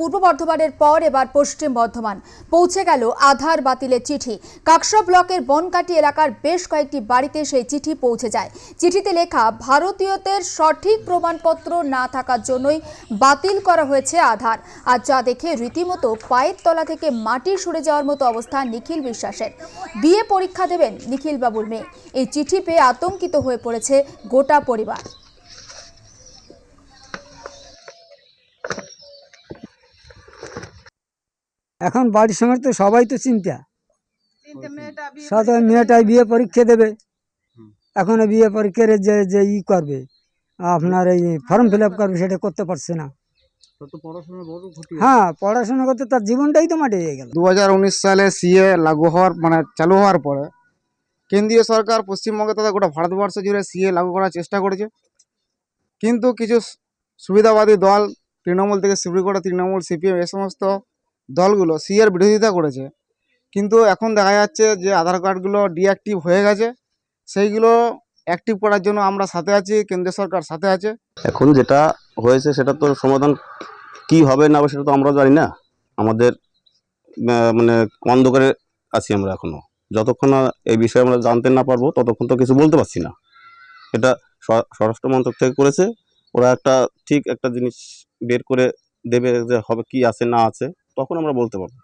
পূর্ব বর্ধমানের পর এবার পশ্চিম বর্ধমান। পৌঁছে গেল আধার বাতিলের চিঠি। কাকসা ব্লকের বনকাটি এলাকার বেশ কয়েকটি বাড়িতে সেই চিঠি পৌঁছে যায়। চিঠিতে লেখা, ভারতীয়দের সঠিক প্রমাণপত্র না থাকার জন্যই বাতিল করা হয়েছে আধার। আর যা দেখে রীতিমতো পায়ের তলা থেকে মাটি সরে যাওয়ার মতো অবস্থা নিখিল বিশ্বাসের। বিয়ে পরীক্ষা দেবেন নিখিল বাবুর মেয়ে। এই চিঠি পেয়ে আতঙ্কিত হয়ে পড়েছে গোটা পরিবার। এখন বাড়ির সঙ্গে তো সবাই তো চিন্তা। সাথে মেয়েটাই বিয়ে পরীক্ষা দেবে। এখন বিয়ে পরীক্ষার যে যে ই করবে আপনার এই ফর্ম ফিল আপ করবে সেটা করতে পারছে না। হ্যাঁ পড়াশোনা করতে তার জীবনটাই তো মাঠে হয়ে গেল। দু হাজার উনিশ সালে সিএ লাগু হওয়ার মানে চালু হওয়ার পরে কেন্দ্রীয় সরকার পশ্চিমবঙ্গে তথা গোটা ভারতবর্ষ জুড়ে সিএ লাগু করার চেষ্টা করেছে। কিন্তু কিছু সুবিধাবাদী দল তৃণমূল থেকে শুরু করে তৃণমূল সিপিএম এ সমস্ত দলগুলো সিএর বিরোধিতা করেছে। কিন্তু এখন দেখা যাচ্ছে যে আধার কার্ডগুলো ডিঅ্যাক্টিভ হয়ে গেছে। সেইগুলো অ্যাক্টিভ করার জন্য আমরা সাথে আছি কেন্দ্রীয় সরকার সাথে আছে। এখন যেটা হয়েছে সেটা তো সমাধান কি হবে না হবে সেটা তো আমরা জানি না। আমাদের মানে অন্ধকারে আছি আমরা এখনও যতক্ষণ না এই বিষয়ে আমরা জানতে না পারব, ততক্ষণ তো কিছু বলতে পারছি না। এটা স্ব- স্বরাষ্ট্র মন্ত্রক থেকে করেছে। ওরা একটা ঠিক একটা জিনিস বের করে দেবে যে হবে কি আছে না আছে। তখন আমরা বলতে পারব।